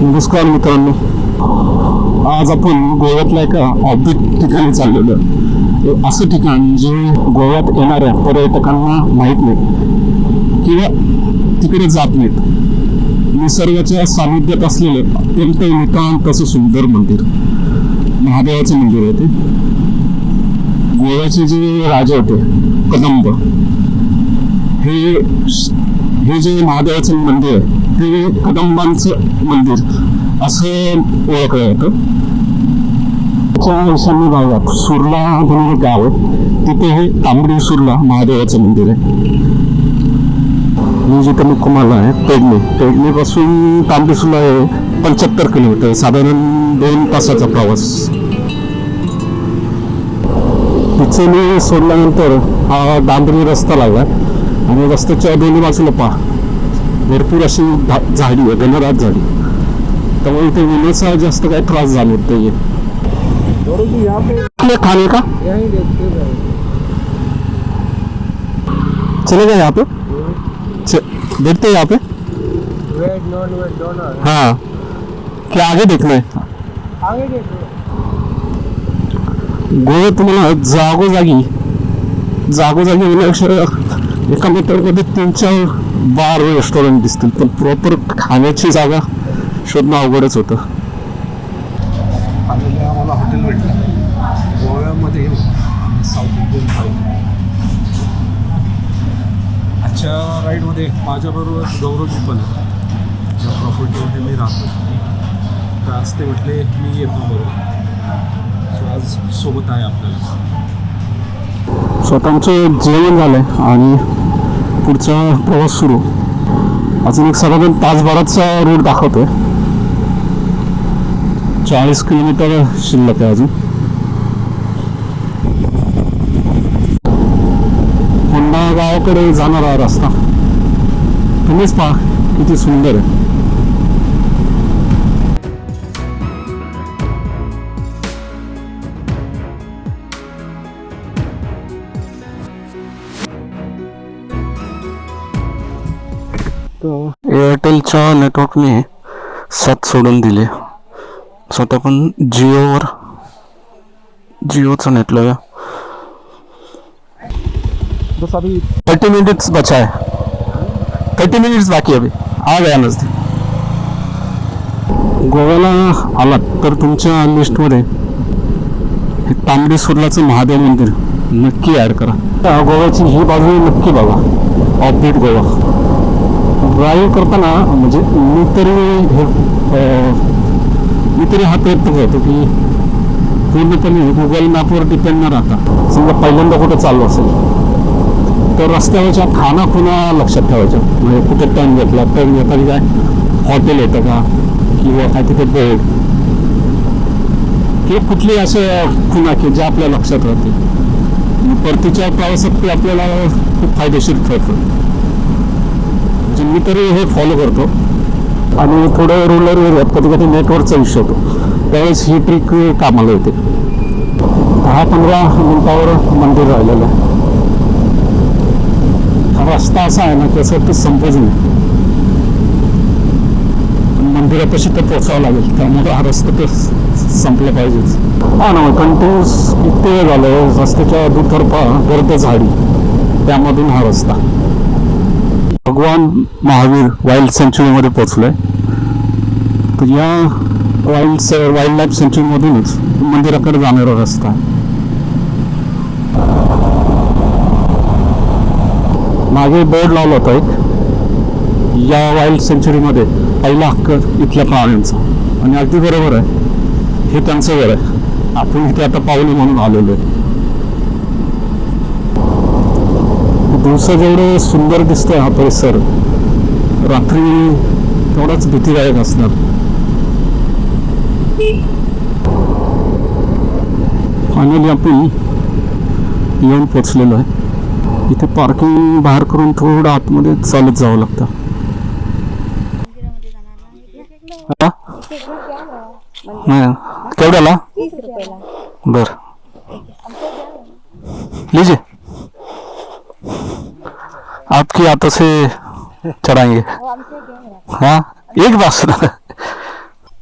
नमस्कार मित्रांनो. आज आपण गोव्यातल्या एका ऑबिट ठिकाणी चाललेलो आहे. असं ठिकाण जे गोव्यात येणाऱ्या पर्यटकांना माहीत नाही किंवा तिकडे जात नाहीत. निसर्गाच्या सानिध्यात असलेलं अत्यंत नितांत असं सुंदर मंदिर. महादेवाचं मंदिर आहे ते. गोव्याचे जे राजे होते कदंब हे हे जे महादेवाचं मंदिर आहे ते कदंबांचं मंदिर. असं ओळखलं जातं त्याच्या ईशान्य भागात सुरला म्हणून एक गाव आहे. तिथे हे तांबडी सुरला महादेवाचं मंदिर आहे. मी जिथे मुक्कमाला आहे पेडणे. पेडणेपासून तांबडी सुरला आहे पंच्याहत्तर किलोमीटर साधारण दोन तासाचा प्रवास. पिचोली सोडल्यानंतर हा डांबरी रस्ता लागला. आणि रस्त्याच्या दोन्ही बाजूला पहा. भरपूर अशी झा- झाडी आहे घनरात झाडी. त्यामुळे इथे विमेचा जास्त काही त्रास जाणवत नाहीये आपले खाने का? चलेगा यहाँ पे. देखते हैं यहाँ पे. वेज नॉन वेज दोनों हाँ. क्या आगे देखना है? आगे गोव्यात तुम्हाला जागोजागी जागोजागी म्हणण्यापेक्षा एका मीटरमध्ये तीन चार बार रेस्टॉरंट दिसतील. पण प्रॉपर खाण्याची जागा शोधणं अवघडच होतं. आलेले आम्हाला हॉटेल भेटलं. गोव्यामध्ये आम्ही साऊथ इंडियन थाळी आजच्या राईडमध्ये माझ्याबरोबर गौरवजी पण आहे ज्या प्रॉपर्टीमध्ये मी राहतो. तर आज ते म्हटले मी येतो बरोबर. सो आज सोबत आहे आपल्याला. स्वतःचं जेवण झालंय आणि पुढचा प्रवास सुरू. अजून एक साधारण तासभराचा रोड दाखवतोय. चाळीस किलोमीटर शिल्लक आहे अजून. होंडा गावाकडे जाणारा रस्ता. तुम्हीच पहा किती सुंदर आहे. एअरटेलच्या नेटवर्कने साथ सोडून दिले. स्वतः पण जिओवर जिओचा नेट लगा बस अभी थर्टी मिनट्स बचा है थर्टी मिनिट्स बाकी अभी. आ गया नजदीक. गोव्याला आलात तर तुमच्या लिस्टमध्ये तांबडी सुर्लाचं महादेव मंदिर नक्की ॲड करा. गोव्याची ही बाजू नक्की बघा. ऑफबीट गोवा. ड्राईव्ह करताना म्हणजे मी तरी हे मी तरी हा प्रयत्न करतो की पूर्णपणे गुगल मॅपवर डिपेंड न राहता समजा पहिल्यांदा कुठं चाललो असेल तर रस्त्यावरच्या खाना खुना लक्षात ठेवायच्या. म्हणजे कुठे टर्न घेतला टर्न घेताना काय हॉटेल येतं का किंवा काय तिथे बेड किंवा कुठली असे खुणा की ज्या आपल्या लक्षात राहते परतीच्या प्रवासात ते आपल्याला खूप फायदेशीर ठरतं. मी तरी हे फॉलो करतो. आणि थोडं रुरल एरियात कधी कधी नेटवर्कचा इश्यू होतो. त्यावेळेस ही ट्रिक कामाला येते. दहा पंधरा मिनिटावर मंदिर राहिलेलं आहे. हा रस्ता असा आहे ना त्यासाठी असं संपच नाही. मंदिरापाशी तर पोचावं लागेल त्यामुळे हा रस्ता तर संपला पाहिजेच. हा ना कंटिन्यूस किती वेळ झालं रस्त्याच्या दुतर्फा गर्द झाडी त्यामधून हा रस्ता. भगवान महावीर वाईल्ड सँच्युरीमध्ये पोहोचलोय. तर या वाईल्ड वाईल्ड लाईफ सेंच्युरीमधूनच मंदिराकडे जाणारा रस्ता. आहे मागे बोर्ड लावला होता एक. या वाईल्ड सँच्युरीमध्ये पहिला हक्क इथल्या प्राण्यांचा. आणि अगदी बरोबर आहे. हे त्यांचं घर आहे. आपण इथे आता पाहुणे म्हणून आलेलो आहे. दिवसा जेवढं सुंदर दिसतोय हा परिसर. रात्री तेवढाच भीतीदायक असणार. फायनली आपण येऊन पोचलेलो आहे. इथे पार्किंग बाहेर करून थोडं आतमध्ये चालत जावं लागतं. हा? केवढ्याला? बर. लीजिए आपकी हाथों से चढ़ाएंगे? हां? हाँ एक बस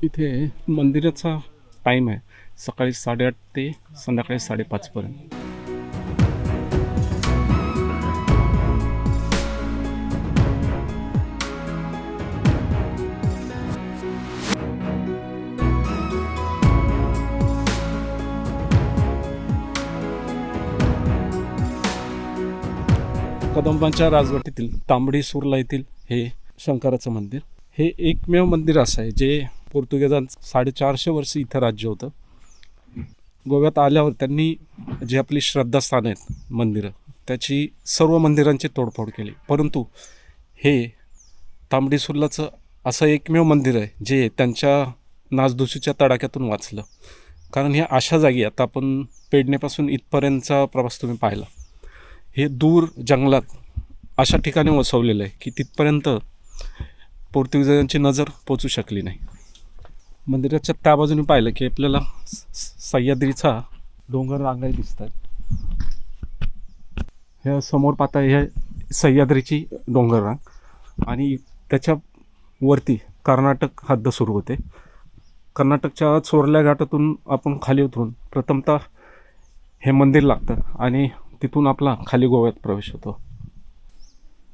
इथे मंदिराचा टाईम आहे. सकाळी साडेआठ ते संध्याकाळी साडेपाचपर्यंत. कदंबांच्या राजवटीतील तांबडी सुरला येथील हे शंकराचं मंदिर. हे एकमेव मंदिर असं आहे जे पोर्तुगेजांचं साडेचारशे वर्ष इथं राज्य होतं. गोव्यात आल्यावर त्यांनी जी आपली श्रद्धास्थानं आहेत मंदिरं त्याची सर्व मंदिरांची तोडफोड केली. परंतु हे तांबडी सुर्लाचं असं एकमेव मंदिर आहे जे त्यांच्या नासधुशीच्या तडाख्यातून वाचलं. कारण ह्या अशा जागी आता आपण पेडणेपासून इथपर्यंतचा प्रवास तुम्ही पाहिला. हे दूर जंगलात अशा ठिकाणी वसवलेलं आहे की तिथपर्यंत पोर्तुगीजांची नजर पोचू शकली नाही. मंदिराच्या त्या बाजूने पाहिलं की आपल्याला स- सह्याद्रीचा डोंगर रांगही दिसत आहे ह्या समोर पाहता हे सह्याद्रीची डोंगर रांग आणि त्याच्या वरती कर्नाटक हद्द सुरू होते. कर्नाटकच्या चोरल्या घाटातून आपण खाली उतरून प्रथमतः हे मंदिर लागतं आणि तिथून आपला खाली गोव्यात प्रवेश होतो.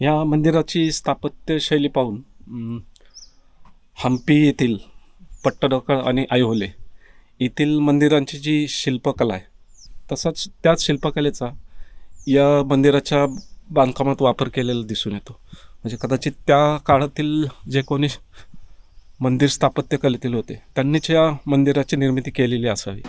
या मंदिराची स्थापत्यशैली पाहून हम्पी येथील पट्टडकळ आणि आयहोले येथील मंदिरांची जी शिल्पकला आहे तसाच त्याच शिल्पकलेचा या मंदिराच्या बांधकामात वापर केलेला दिसून येतो. म्हणजे कदाचित त्या काळातील जे कोणी मंदिर स्थापत्यकलेतील होते त्यांनीच या मंदिराची निर्मिती केलेली असावी.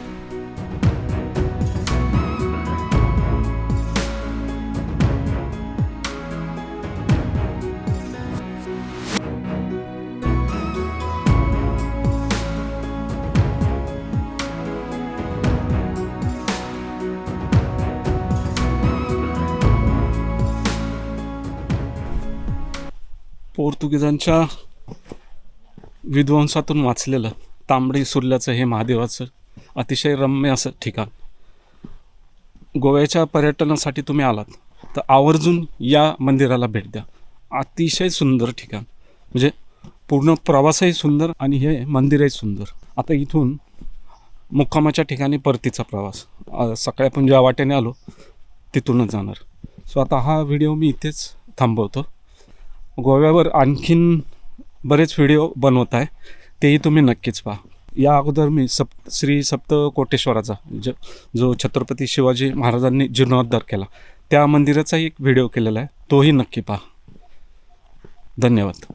पोर्तुगीजांच्या विध्वंसातून वाचलेलं तांबडी सुरल्याचं हे महादेवाचं अतिशय रम्य असं ठिकाण. गोव्याच्या पर्यटनासाठी तुम्ही आलात तर आवर्जून या मंदिराला भेट द्या. अतिशय सुंदर ठिकाण. म्हणजे पूर्ण प्रवासही सुंदर आणि हे मंदिरही सुंदर. आता इथून मुक्कामाच्या ठिकाणी परतीचा प्रवास. सकाळी आपण ज्या वाटेने आलो तिथूनच जाणार. सो आता हा व्हिडिओ मी इथेच थांबवतो. गोव्यावर आणखीन बरेच व्हिडिओ बनवत आहे. तेही तुम्ही नक्कीच पहा. या अगोदर मी सप श्री सप्त कोटेश्वराचा ज जो छत्रपती शिवाजी महाराजांनी जीर्णोद्धार केला त्या मंदिराचा एक व्हिडिओ केलेला आहे. तोही नक्की पहा. धन्यवाद.